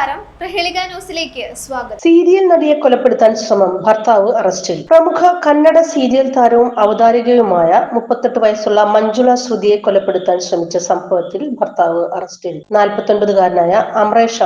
നമസ്കാരം. ന്യൂസിലേക്ക് സ്വാഗതം. സീരിയൽ നടിയെ കൊലപ്പെടുത്താൻ ശ്രമം ഭർത്താവ് അറസ്റ്റിൽ. പ്രമുഖ കന്നഡ സീരിയൽ താരവും അവതാരികയുമായ മുപ്പത്തെട്ട് വയസ്സുള്ള മഞ്ജുള ശ്രുതിയെ കൊലപ്പെടുത്താൻ ശ്രമിച്ച സംഭവത്തിൽ ഭർത്താവ് അറസ്റ്റിൽ. നാൽപ്പത്തൊൻപതുകാരനായ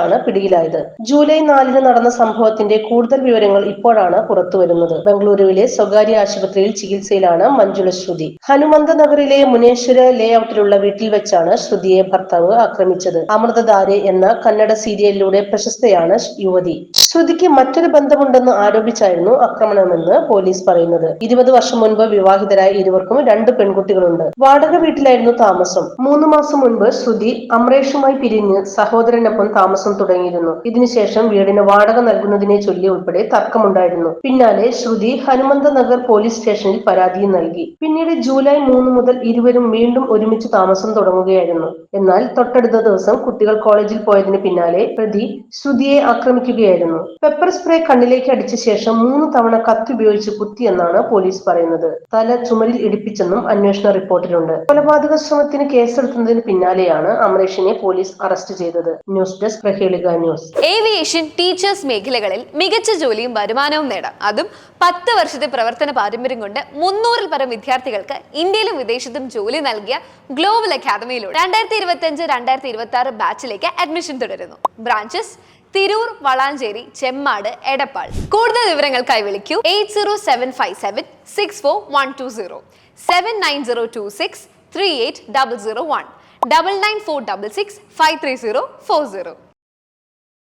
ആണ് പിടിയിലായത്. ജൂലൈ നാലിന് നടന്ന സംഭവത്തിന്റെ കൂടുതൽ വിവരങ്ങൾ ഇപ്പോഴാണ് പുറത്തുവരുന്നത്. ബംഗളൂരുവിലെ സ്വകാര്യ ആശുപത്രിയിൽ ചികിത്സയിലാണ് മഞ്ജുള ശ്രുതി. ഹനുമന്ത നഗറിലെ മുനേശ്വര ലേഔട്ടിലുള്ള വീട്ടിൽ വെച്ചാണ് ശ്രുതിയെ ഭർത്താവ് ആക്രമിച്ചത്. അമൃതധാരെ എന്ന കന്നഡ സീരിയലിലൂടെ പ്രശസ്തയാണ് യുവതി. ശ്രുതിക്ക് മറ്റൊരു ബന്ധമുണ്ടെന്ന് ആരോപിച്ചായിരുന്നു ആക്രമണമെന്ന് പോലീസ് പറയുന്നത്. ഇരുപത് വർഷം മുൻപ് വിവാഹിതരായ ഇരുവർക്കും രണ്ട് പെൺകുട്ടികളുണ്ട്. വാടക വീട്ടിലായിരുന്നു താമസം. മൂന്ന് മാസം മുൻപ് ശ്രുതി അമ്രേഷുമായി പിരിഞ്ഞ് സഹോദരനൊപ്പം താമസം തുടങ്ങിയിരുന്നു. ഇതിനുശേഷം വീടിന് വാടക നൽകുന്നതിനെ ചൊല്ലി ഉൾപ്പെടെ തർക്കമുണ്ടായിരുന്നു. പിന്നാലെ ശ്രുതി ഹനുമന്ത നഗർ പോലീസ് സ്റ്റേഷനിൽ പരാതിയും നൽകി. പിന്നീട് ജൂലൈ മൂന്ന് മുതൽ ഇരുവരും വീണ്ടും ഒരുമിച്ച് താമസം തുടങ്ങുകയായിരുന്നു. എന്നാൽ തൊട്ടടുത്ത ദിവസം കുട്ടികൾ കോളേജിൽ പോയതിന് പിന്നാലെ പ്രതി ശ്രുതിയെ ആക്രമിക്കുകയായിരുന്നു. പെപ്പർ സ്പ്രേ കണ്ണിലേക്ക് അടിച്ച ശേഷം മൂന്ന് തവണ കത്തി ഉപയോഗിച്ച് കുത്തിയെന്നാണ് പോലീസ് പറയുന്നത്. തല ചുമരിൽ ഇടിപ്പിച്ചെന്നും അന്വേഷണ റിപ്പോർട്ടിലുണ്ട്. കൊലപാതക ശ്രമത്തിന് കേസെടുത്തുന്നതിന് പിന്നാലെയാണ് അമരേഷിനെ പോലീസ് അറസ്റ്റ് ചെയ്തത്. News desk Prahelika news. Aviation teachers മേഖലകളിൽ മികച്ച ജോലിയും വരുമാനവും നേടാം. അതും പത്ത് വർഷത്തെ പ്രവർത്തന പാരമ്പര്യം കൊണ്ട് മുന്നൂറിൽ പരം വിദ്യാർത്ഥികൾക്ക് ഇന്ത്യയിലും വിദേശത്തും ജോലി നൽകിയ ഗ്ലോബൽ അക്കാദമിയിലൂടെ രണ്ടായിരത്തി ഇരുപത്തി അഞ്ച് രണ്ടായിരത്തി ഇരുപത്തി ആറ് ബാച്ചിലേക്ക് അഡ്മിഷൻ തുടരുന്നു. ബ്രാഞ്ചസ് തിരൂർ വളാഞ്ചേരി ചെമ്മാട് എടപ്പാൾ. കൂടുതൽ വിവരങ്ങൾക്കായി വിളിക്കൂ. Eight zero seven five seven six four one two zero. Seven nine zero two six three eight double zero one. Double nine four double six five three zero four zero.